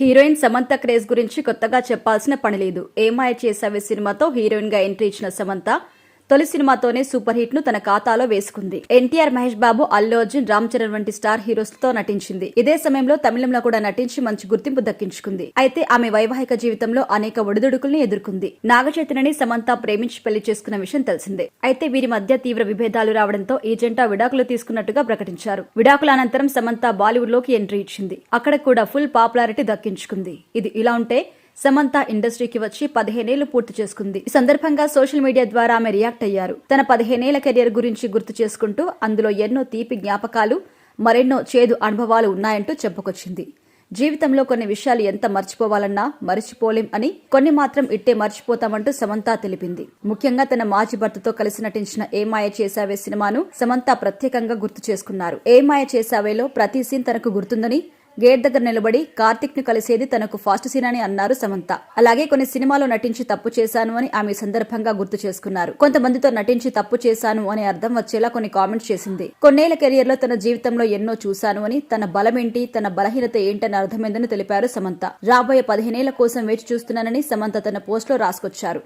Heroine Samantha craze గురించి కొత్తగా చెప్పాల్సిన పని లేదు. ఏమాయ చేసావే సినిమాతో హీరోయిన్గా ఎంట్రీ ఇచ్చిన సమంత తొలి సినిమాతోనే సూపర్ హిట్ను తన ఖాతాలో వేసుకుంది. ఎన్టీఆర్ మహేష్ బాబు అల్లు అర్జున్ రామ్ చరణ్ వంటి స్టార్ హీరోస్తో నటించింది. ఇదే సమయంలో తమిళంలో కూడా నటించి మంచి గుర్తింపు దక్కించుకుంది. అయితే ఆమె వైవాహిక జీవితంలో అనేక ఒడిదుడుకుల్ని ఎదుర్కొంది. నాగచైతన్యని సమంత ప్రేమించి పెళ్ళి చేసుకున్న విషయం తెలిసిందే. అయితే వీరి మధ్య తీవ్ర విభేదాలు రావడంతో ఈ జంట విడాకులు తీసుకున్నట్టుగా ప్రకటించారు. విడాకుల అనంతరం సమంత బాలీవుడ్లోకి ఎంట్రీ ఇచ్చింది. అక్కడ కూడా ఫుల్ పాపులారిటీ దక్కించుకుంది. ఇది ఇలా ఉంటే సమంత ఇండస్ట్రీకి వచ్చి పదిహేనేళ్ళు పూర్తి చేసుకుంది. ఈ సందర్భంగా సోషల్ మీడియా ద్వారా ఆమె రియాక్ట్ అయ్యారు. తన పదిహేనేళ్ళ కెరియర్ గురించి గుర్తు చేసుకుంటూ అందులో ఎన్నో తీపి జ్ఞాపకాలు మరెన్నో చేదు అనుభవాలు ఉన్నాయంటూ చెప్పుకొచ్చింది. జీవితంలో కొన్ని విషయాలు ఎంత మర్చిపోవాలన్నా మర్చిపోలేం అని కొన్ని మాత్రం ఇట్టే మర్చిపోతామంటూ సమంత తెలిపింది. ముఖ్యంగా తన మాజీ భర్తతో కలిసి నటించిన ఏమాయ చేశావే చేసావే సినిమాను సమంత ప్రత్యేకంగా గుర్తు చేసుకున్నారు. ఏమాయ చేశావేలో చేసావేలో ప్రతి సీన్ తనకు గుర్తుందని గేట్ దగ్గర నిలబడి కార్తిక్ను కలిసేది తనకు ఫాస్ట్ సీన్ అని అన్నారు సమంత. అలాగే కొన్ని సినిమాలో నటించి తప్పు చేశాను అని ఆమె సందర్భంగా గుర్తు చేసుకున్నారు. కొంతమందితో నటించి తప్పు చేశాను అనే అర్థం వచ్చేలా కొన్ని కామెంట్స్ చేసింది. కొన్నేళ్ళ కెరియర్లో తన జీవితంలో ఎన్నో చూశాను అని తన బలమేంటి తన బలహీనత ఏంటని అర్థమైందని తెలిపారు సమంత. రాబోయే పదిహేనేళ్ళ కోసం వేచి చూస్తున్నానని సమంత తన పోస్ట్లో రాసుకొచ్చారు.